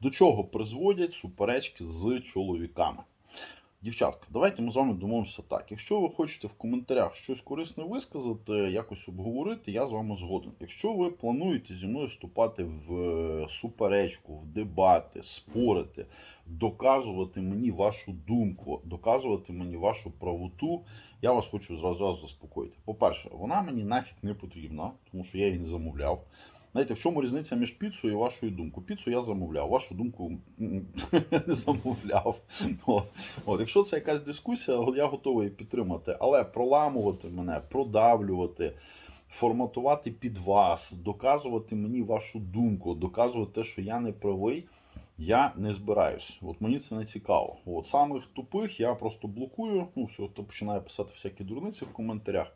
До чого призводять суперечки з чоловіками? Дівчатка, давайте ми з вами домовимося так. Якщо ви хочете в коментарях щось корисне висказати, якось обговорити, я з вами згоден. Якщо ви плануєте зі мною вступати в е, суперечку, в дебати, спорити, доказувати мені вашу думку, доказувати мені вашу правоту, я вас хочу зразу заспокоїти. По-перше, вона мені нафіг не потрібна, тому що я її не замовляв. Знаєте, в чому різниця між піцею і вашою думкою? Піцу я замовляв, вашу думку не замовляв. От. От, якщо це якась дискусія, я готовий підтримати, але проламувати мене, продавлювати, форматувати під вас, доказувати мені вашу думку, доказувати те, що я не правий. Я не збираюсь. От мені це не цікаво. От самих тупих я просто блокую. Ну, все, хто починає писати всякі дурниці в коментарях.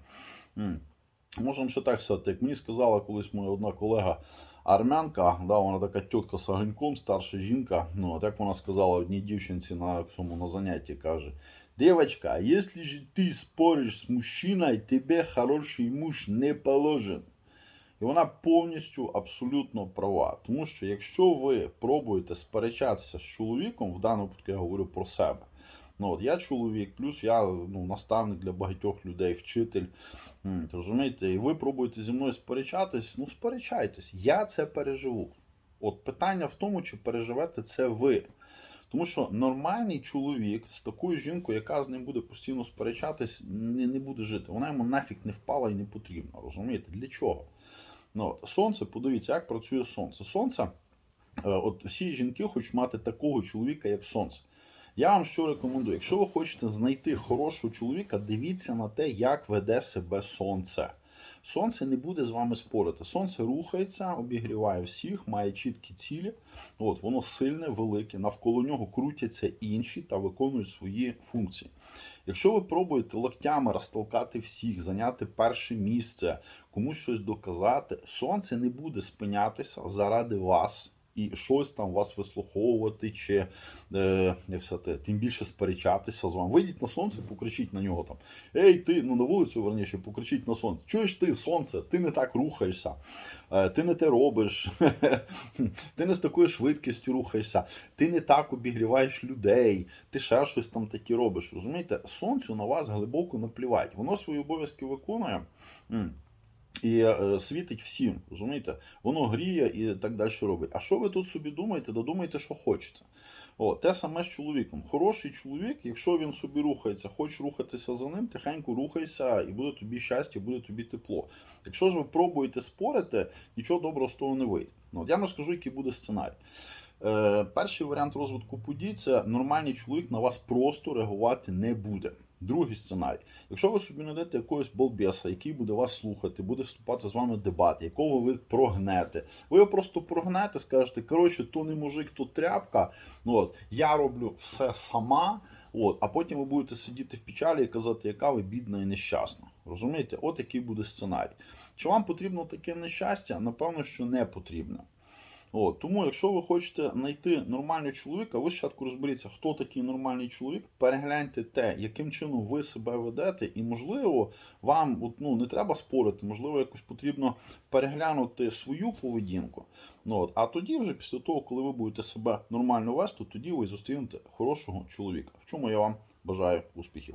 Можемо ще так сказати, як мені сказала колись моя одна колега армянка, да, вона така тітка з огоньком, старша жінка. Ну, от як вона сказала одній дівчинці на цьому на занятті, каже: Девочка, если же ты споришь с мужчиной, тебе хороший муж не положен. І вона повністю абсолютно права. Тому що якщо ви пробуєте сперечатися з чоловіком, в даному випадку я говорю про себе. Ну, от я чоловік, плюс я ну, наставник для багатьох людей, вчитель. Розумієте, і ви пробуєте зі мною сперечатись, ну сперечайтесь, я це переживу. От питання в тому, чи переживете це ви. Тому що нормальний чоловік з такою жінкою, яка з ним буде постійно сперечатись, не, не буде жити. Вона йому нафіг не впала і не потрібна. Розумієте? Для чого? Ну, от, сонце, подивіться, як працює сонце. Сонце, е, от всі жінки хочуть мати такого чоловіка, як сонце. Я вам що рекомендую, якщо ви хочете знайти хорошого чоловіка, дивіться на те, як веде себе сонце. Сонце не буде з вами спорити. Сонце рухається, обігріває всіх, має чіткі цілі. От, воно сильне, велике, навколо нього крутяться інші та виконують свої функції. Якщо ви пробуєте локтями розтолкати всіх, зайняти перше місце, комусь щось доказати, сонце не буде спинятися заради вас і щось там вас вислуховувати, чи е, як сказати, тим більше сперечатися з вами. Вийдіть на сонце, покричіть на нього там. Ей, ти, ну на вулицю верніше, покричіть на сонце. Чуєш ти, сонце, ти не так рухаєшся, е, ти не те робиш, ти не з такою швидкістю рухаєшся, ти не так обігріваєш людей, ти ще щось там таке робиш. Розумієте, сонцю на вас глибоко наплівать. Воно свої обов'язки виконує. І е, світить всім, розумієте? Воно гріє і так далі робить. А що ви тут собі думаєте? Додумайте, що хочете. О, те саме з чоловіком. Хороший чоловік, якщо він собі рухається, хочеш рухатися за ним, тихенько рухайся, і буде тобі щастя, буде тобі тепло. Якщо ж ви пробуєте спорити, нічого доброго з того не вийде. Ну, я вам розкажу, який буде сценарій. Е, перший варіант розвитку подій це нормальний чоловік на вас просто реагувати не буде. Другий сценарій. Якщо ви собі знайдете якогось балбеса, який буде вас слухати, буде вступати з вами в дебат, якого ви прогнете, ви його просто прогнете, скажете, коротше, то не мужик, то тряпка. Ну, от, я роблю все сама. От, а потім ви будете сидіти в печалі і казати, яка ви бідна і нещасна. Розумієте? От який буде сценарій. Чи вам потрібно таке нещастя? Напевно, що не потрібно. От, тому, якщо ви хочете знайти нормального чоловіка, ви спочатку розберіться, хто такий нормальний чоловік, перегляньте те, яким чином ви себе ведете, і можливо, вам от, ну, не треба спорити, можливо, якось потрібно переглянути свою поведінку. Ну, от, а тоді, вже після того, коли ви будете себе нормально вести, тоді ви зустрінете хорошого чоловіка. В чому я вам бажаю успіхів.